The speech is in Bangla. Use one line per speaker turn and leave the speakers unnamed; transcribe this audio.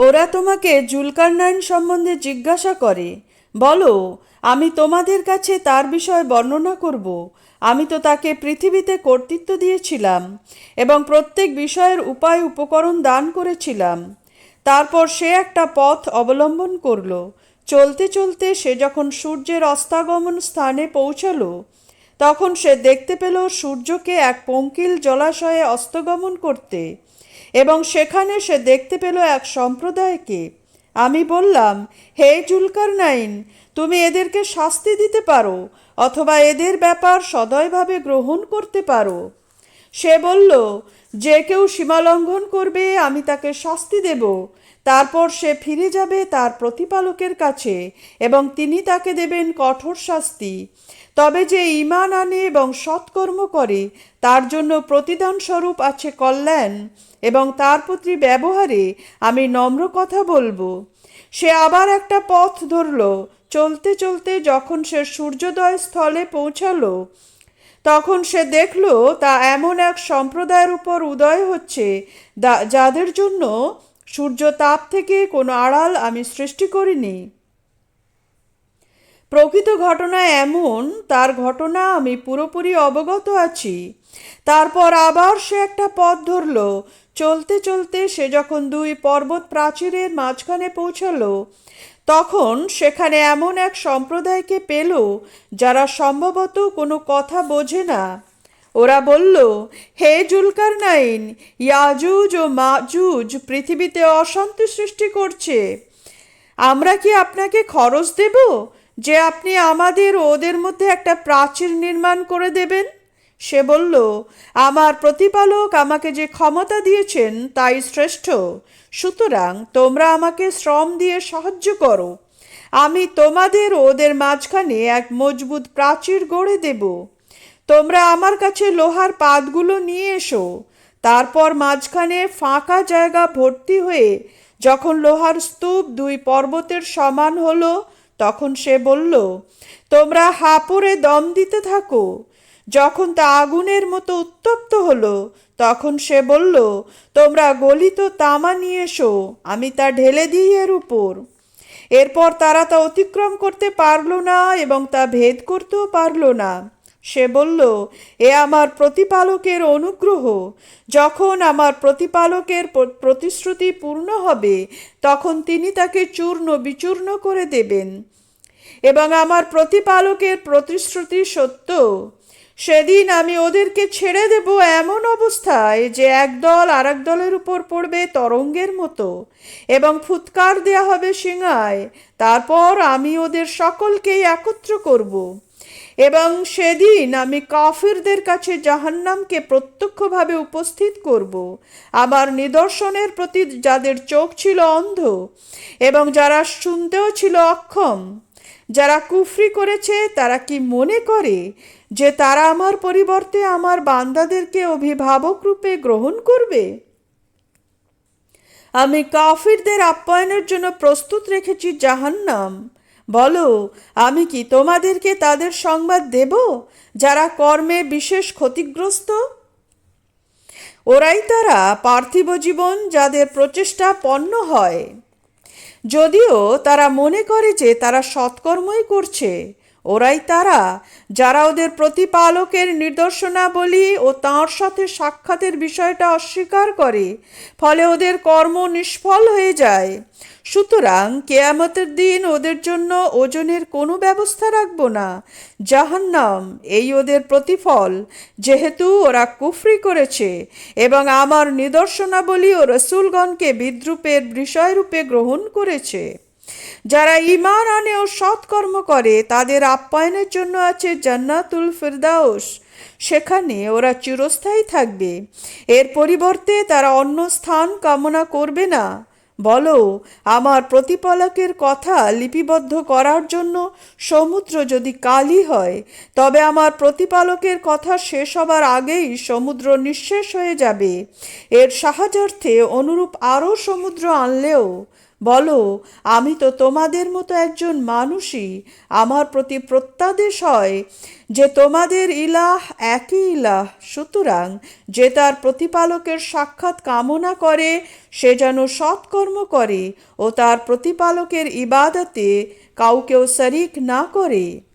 ওরা তোমাকে জুলকারনাইন সম্বন্ধে জিজ্ঞাসা করে। বলো, আমি তোমাদের কাছে তার বিষয়ে বর্ণনা করব। আমি তো তাকে পৃথিবীতে কর্তৃত্ব দিয়েছিলাম এবং প্রত্যেক বিষয়ের উপায় উপকরণ দান করেছিলাম। তারপর সে একটা পথ অবলম্বন করল। চলতে চলতে সে যখন সূর্যের অস্তাগমন স্থানে পৌঁছালো, তখন সে দেখতে পেল সূর্যকে এক পঙ্কিল জলাশয়ে অস্তগমন করতে। এবং সেখানে সে দেখতে পেল এক সম্প্রদায়কে। আমি বললাম, হে জুলকার নাইন তুমি এদেরকে শাস্তি দিতে পারো অথবা এদের ব্যাপার সদয়ভাবে গ্রহণ করতে পারো। সে বলল, যে কেউ সীমালঙ্ঘন করবে, আমি তাকে শাস্তি দেব। তারপর সে ফিরে যাবে তার প্রতিপালকের কাছে, এবং তিনি তাকে দেবেন কঠোর শাস্তি। তবে যে ইমান আনে এবং সৎকর্ম করে, তার জন্য প্রতিদান স্বরূপ আছে কল্যাণ, এবং তার প্রতি ব্যবহারে আমি নম্র কথা বলব। সে আবার একটা পথ ধরল। চলতে চলতে যখন সে সূর্যোদয় স্থলে পৌঁছালো তখন সে দেখল, তা এমন এক সম্প্রদায়ের উপর উদয় হচ্ছে যাদের জন্য সূর্য তাপ থেকে কোনো আড়াল আমি সৃষ্টি করিনি। প্রকৃত ঘটনা এমন, তার ঘটনা আমি পুরোপুরি অবগত আছি। তারপর আবার সে একটা পথ ধরল। চলতে চলতে সে যখন দুই পর্বত প্রাচীরের মাঝখানে পৌঁছালো তখন সেখানে এমন এক সম্প্রদায়কে পেল যারা সম্ভবত কোনো কথা বোঝে না। ওরা বলল, হে জুলকার নাইন ইয়াজুজ ও মাজুজ পৃথিবীতে অশান্তি সৃষ্টি করছে। আমরা কি আপনাকে খরচ দেব যে আপনি আমাদের ওদের মধ্যে একটা প্রাচীর নির্মাণ করে দেবেন? সে বলল, আমার প্রতিপালক আমাকে যে ক্ষমতা দিয়েছেন তাই শ্রেষ্ঠ। সুতরাং তোমরা আমাকে শ্রম দিয়ে সাহায্য করো। আমি তোমাদের ওদের মাঝখানে এক মজবুত প্রাচীর গড়ে দেব। তোমরা আমার কাছে লোহার পাতগুলো নিয়ে এসো। তারপর মাঝখানে ফাঁকা জায়গা ভর্তি হয়ে যখন লোহার স্তূপ দুই পর্বতের সমান হলো, তখন সে বলল, তোমরা হাঁপুড়ে দম দিতে থাকো। যখন তা আগুনের মতো উত্তপ্ত হলো, তখন সে বলল, তোমরা গলিত তামা নিয়ে এসো, আমি তা ঢেলে দিই এর উপর। এরপর তারা তা অতিক্রম করতে পারল না এবং তা ভেদ করতেও পারল না। সে বলল, এ আমার প্রতিপালকের অনুগ্রহ। যখন আমার প্রতিপালকের প্রতিশ্রুতি পূর্ণ হবে, তখন তিনি তাকে চূর্ণ বিচূর্ণ করে দেবেন। এবং আমার প্রতিপালকের প্রতিশ্রুতি সত্য। সেদিন আমি ওদেরকে ছেড়ে দেব এমন অবস্থায় যে একদল আর এক দলের উপর পড়বে তরঙ্গের মতো এবং ফুৎকার দেয়া হবে সিংহায়। তারপর আমি ওদের সকলকেই একত্র করব। এবং সেদিন আমি কাফিরদের কাছে জাহান্নামকে প্রত্যক্ষভাবে উপস্থিত করব। আমার নিদর্শনের প্রতি যাদের চোখ ছিল অন্ধ এবং যারা শুনতেও ছিল অক্ষম যারা কুফরি করেছে, তারা কি মনে করে যে তারা আমার পরিবর্তে আমার বান্দাদেরকে অভিভাবক রূপে গ্রহণ করবে? আমি কাফিরদের আপ্যায়নের জন্য প্রস্তুত রেখেছি জাহান্নাম। বলো, আমি কি তোমাদেরকে তাদের সংবাদ দেব, যারা কর্মে বিশেষ ক্ষতিগ্রস্ত? ওরাই তারা পার্থিব জীবন যাদের প্রচেষ্টা পণ্য হয়। যদিও তারা মনে করে যে তারা সৎকর্মই করছে। ওরাই তারা, যারা ওদের প্রতিপালকের নির্দেশনাবলী ও তাঁর সাথে সাক্ষাতের বিষয়টা অস্বীকার করে, ফলে ওদের কর্ম নিষ্ফল হয়ে যায়। সুতরাং কেয়ামতের দিন ওদের জন্য ওজনের কোনো ব্যবস্থা রাখব না। জাহান্নাম, এই ওদের প্রতিফল, যেহেতু ওরা কুফরি করেছে এবং আমার নিদর্শনাবলী ও রসুলগণকে বিদ্রুপের বিষয়রূপে গ্রহণ করেছে। যারা ইমান আনে ও সৎকর্ম করে, তাদের আপ্যায়নের জন্য আছে জান্নাতুল ফিরদাউস। সেখানে ওরা চিরস্থায়ী থাকবে। এর পরিবর্তে তারা অন্য স্থান কামনা করবে না। বলো, আমার প্রতিপালকের কথা লিপিবদ্ধ করার জন্য সমুদ্র যদি কালি হয়, তবে আমার প্রতিপালকের কথা শেষ হবার আগেই সমুদ্র নিঃশেষ হয়ে যাবে। এর সাহায্যার্থে অনুরূপ আরও সমুদ্র আনলেও বলো, আমি তো তোমাদের মতো একজন মানুষই। আমার প্রতি প্রত্যাদেশ হয় যে তোমাদের ইলাহ একই ইলাহ। সুতরাং যে তার প্রতিপালকের সাক্ষাৎ কামনা করে, সে যেন সৎকর্ম করে ও তার প্রতিপালকের ইবাদতে কাউকেও শরিক না করে।